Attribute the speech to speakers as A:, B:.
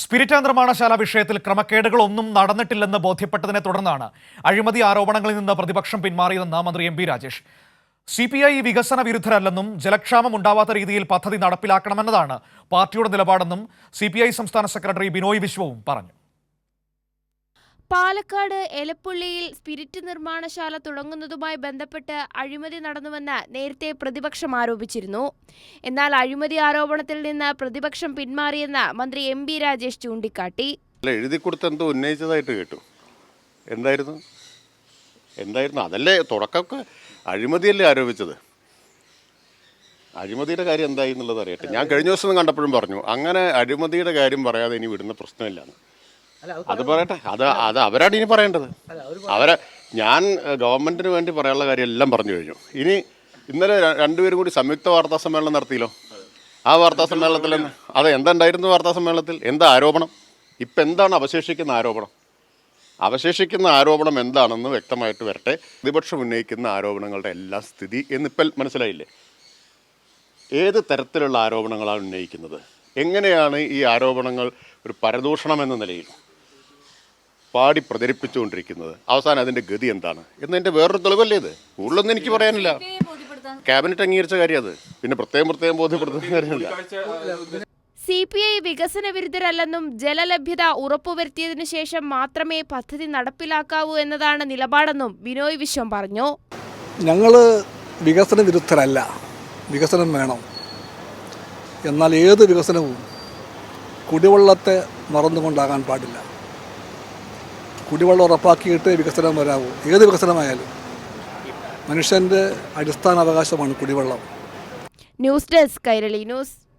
A: Spirit നിർമ്മാണശാല വിഷയത്തിൽ ക്രമക്കേടുകളൊന്നും നടന്നിട്ടില്ലെന്ന് ബോധ്യപ്പെട്ടതിനെ തുടർന്നാണ് അഴിമതി ആരോപണങ്ങളിൽ നിന്ന് പ്രതിപക്ഷം പിന്മാറിയതെന്ന് മന്ത്രി M Rajesh. C P I വികസന വിരുദ്ധരല്ലെന്നും ജലക്ഷാമം ഉണ്ടാവാത്ത രീതിയിൽ പദ്ധതി നടപ്പിലാക്കണമെന്നതാണ് പാർട്ടിയുടെ നിലപാടെന്നും സി സംസ്ഥാന സെക്രട്ടറി ബിനോയ് വിശ്വവും പറഞ്ഞു.
B: പാലക്കാട് എലപ്പുള്ളിയിൽ സ്പിരിറ്റ് നിർമ്മാണശാല തുടങ്ങുന്നതുമായി ബന്ധപ്പെട്ട് അഴിമതി നടന്നുവെന്ന് നേരത്തെ പ്രതിപക്ഷം ആരോപിച്ചിരുന്നു. എന്നാൽ അഴിമതി ആരോപണത്തിൽ നിന്ന് പ്രതിപക്ഷം പിന്മാറിയെന്ന് മന്ത്രി എം ബി രാജേഷ് ചൂണ്ടിക്കാട്ടി.
C: അല്ല എഴുതി കൊടുത്ത് എന്തോ ഉന്നയിച്ചതായിട്ട് കേട്ടു. എന്തായിരുന്നു? എന്തായിരുന്നു? അതല്ലേ തുടക്കമൊക്കെ അഴിമതിയല്ലേ ആരോപിച്ചത്? അഴിമതിയുടെ കാര്യം എന്തായി എന്നുള്ളത് അറിയട്ടെ. ഞാൻ കഴിഞ്ഞ ദിവസം കണ്ടപ്പോഴും പറഞ്ഞു അങ്ങനെ അഴിമതിയുടെ കാര്യം പറയാതെ ഇനി വിടുന്ന പ്രശ്നമില്ലാന്ന് അത് പറയട്ടെ. അത് അത് അവരാണ് ഇനി പറയേണ്ടത്. അവരെ ഞാൻ ഗവൺമെന്റിന് വേണ്ടി പറയാനുള്ള കാര്യം എല്ലാം പറഞ്ഞു കഴിഞ്ഞു. ഇനി ഇന്നലെ രണ്ടുപേരും കൂടി സംയുക്ത വാർത്താ സമ്മേളനം നടത്തിയല്ലോ. ആ വാർത്താ സമ്മേളനത്തിൽ അത് എന്തുണ്ടായിരുന്നു വാർത്താ സമ്മേളനത്തിൽ? എന്താ ആരോപണം? ഇപ്പം എന്താണ് അവശേഷിക്കുന്ന ആരോപണം? അവശേഷിക്കുന്ന ആരോപണം എന്താണെന്ന് വ്യക്തമായിട്ട് വരട്ടെ. പ്രതിപക്ഷം ഉന്നയിക്കുന്ന ആരോപണങ്ങളുടെ എല്ലാ സ്ഥിതി എന്നിപ്പോൾ മനസ്സിലായില്ലേ? ഏത് തരത്തിലുള്ള ആരോപണങ്ങളാണ് ഉന്നയിക്കുന്നത്? എങ്ങനെയാണ് ഈ ആരോപണങ്ങൾ ഒരു പരദൂഷണം എന്ന നിലയിൽ? പാടി പ്രചരിപ്പിച്ചുകൊണ്ടിരിക്കുന്നത്. അവസാനം അതിന്റെ ഗതി എന്താണ്? എന്നതിന്റെ വേറൊരു തെളിവല്ലേ ഇത്? കൂടുതലൊന്നും എനിക്ക് പറയാനില്ല. ക്യാബിനറ്റ് അംഗീകരിച്ച കാര്യം അത് പിന്നെ പ്രത്യേകം പ്രത്യേകം ബോധ്യപ്പെടുത്തുന്ന കാര്യമില്ല.
B: സി പി ഐ വികസന വിരുദ്ധരല്ലെന്നും ജലലഭ്യത ഉറപ്പുവരുത്തിയതിനു ശേഷം മാത്രമേ പദ്ധതി നടപ്പിലാക്കാവൂ എന്നതാണ് നിലപാടെന്നും ബിനോയ് വിശ്വം പറഞ്ഞു.
D: ഞങ്ങൾ വികസന വിരുദ്ധരല്ല വികസനം വേണം. എന്നാൽ ഏത് വികസനവും കുടിവെള്ളത്തെ മറന്നുകൊണ്ടാകാൻ പാടില്ല. കുടിവെള്ളം ഉറപ്പാക്കിയിട്ട് വികസനം വരാവൂ. ഏത് വികസനമായാലും. മനുഷ്യന്റെ അടിസ്ഥാന അവകാശമാണ് കുടിവെള്ളം.
B: News desk Kairali news.